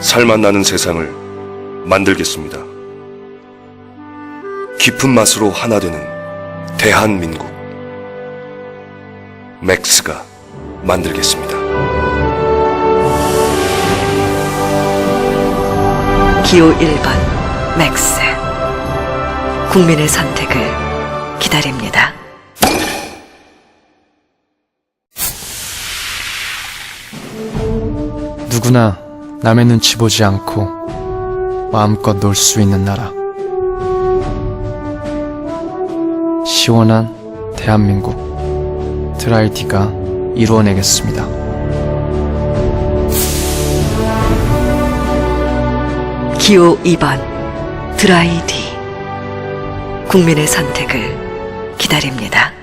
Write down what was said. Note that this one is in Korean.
살맛 나는 세상을 만들겠습니다. 깊은 맛으로 하나 되는 대한민국. 맥스가 만들겠습니다. 기호 1번 맥스 국민의 선택을 기다립니다. 누구나 남의 눈치 보지 않고 마음껏 놀 수 있는 나라. 시원한 대한민국 드라이디가 이루어내겠습니다. 기호 2번 드라이디 국민의 선택을 기다립니다.